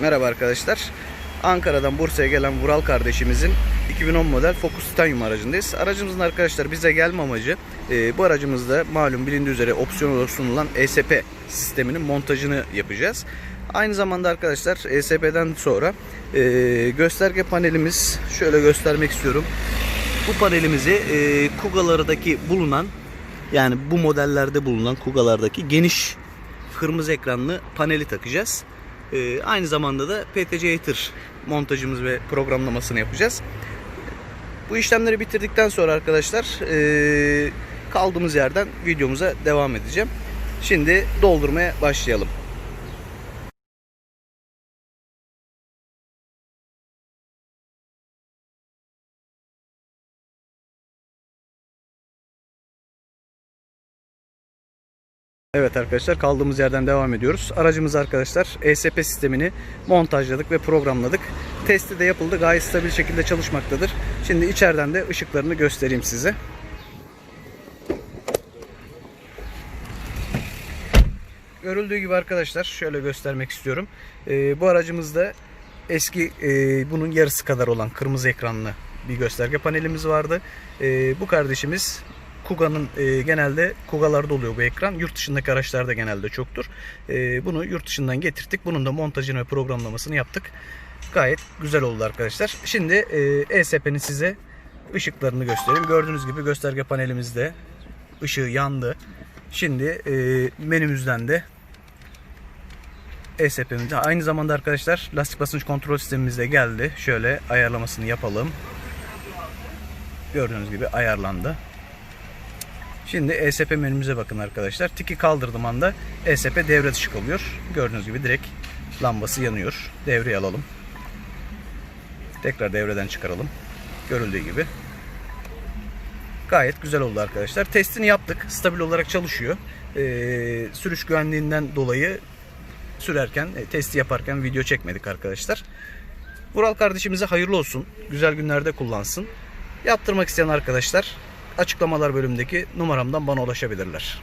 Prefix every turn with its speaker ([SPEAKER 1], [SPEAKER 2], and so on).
[SPEAKER 1] Merhaba arkadaşlar. Ankara'dan Bursa'ya gelen Vural kardeşimizin 2010 model Focus Titanium aracındayız. Aracımızın arkadaşlar bize gelme amacı e, bu aracımızda malum bilindiği üzere opsiyon olarak sunulan ESP sisteminin montajını yapacağız. Aynı zamanda arkadaşlar ESP'den sonra e, gösterge panelimiz şöyle göstermek istiyorum. Bu panelimizi e, Kuga'lardaki bulunan yani bu modellerde bulunan Kuga'lardaki geniş kırmızı ekranlı paneli takacağız. Ee, aynı zamanda da PTC Ether montajımız ve programlamasını yapacağız. Bu işlemleri bitirdikten sonra arkadaşlar ee, kaldığımız yerden videomuza devam edeceğim. Şimdi doldurmaya başlayalım. Evet arkadaşlar kaldığımız yerden devam ediyoruz. Aracımız arkadaşlar ESP sistemini montajladık ve programladık. Testi de yapıldı. Gayet stabil şekilde çalışmaktadır. Şimdi içeriden de ışıklarını göstereyim size. Görüldüğü gibi arkadaşlar şöyle göstermek istiyorum. Ee, bu aracımızda eski e, bunun yarısı kadar olan kırmızı ekranlı bir gösterge panelimiz vardı. Ee, bu kardeşimiz Kuga'nın e, genelde Kuga'larda oluyor bu ekran. Yurt dışındaki araçlarda genelde çoktur. E, bunu yurt dışından getirttik. Bunun da montajını ve programlamasını yaptık. Gayet güzel oldu arkadaşlar. Şimdi e, ESP'nin size ışıklarını göstereyim. Gördüğünüz gibi gösterge panelimizde ışığı yandı. Şimdi e, menümüzden de ESP'mizde aynı zamanda arkadaşlar lastik basınç kontrol sistemimiz de geldi. Şöyle ayarlamasını yapalım. Gördüğünüz gibi ayarlandı. Şimdi ESP menümüze bakın arkadaşlar. Tiki kaldırdığım anda ESP devre dışı kalıyor. Gördüğünüz gibi direkt lambası yanıyor. Devreye alalım. Tekrar devreden çıkaralım. Görüldüğü gibi. Gayet güzel oldu arkadaşlar. Testini yaptık. Stabil olarak çalışıyor. Ee, sürüş güvenliğinden dolayı sürerken, e, testi yaparken video çekmedik arkadaşlar. Vural kardeşimize hayırlı olsun. Güzel günlerde kullansın. Yaptırmak isteyen arkadaşlar açıklamalar bölümündeki numaramdan bana ulaşabilirler.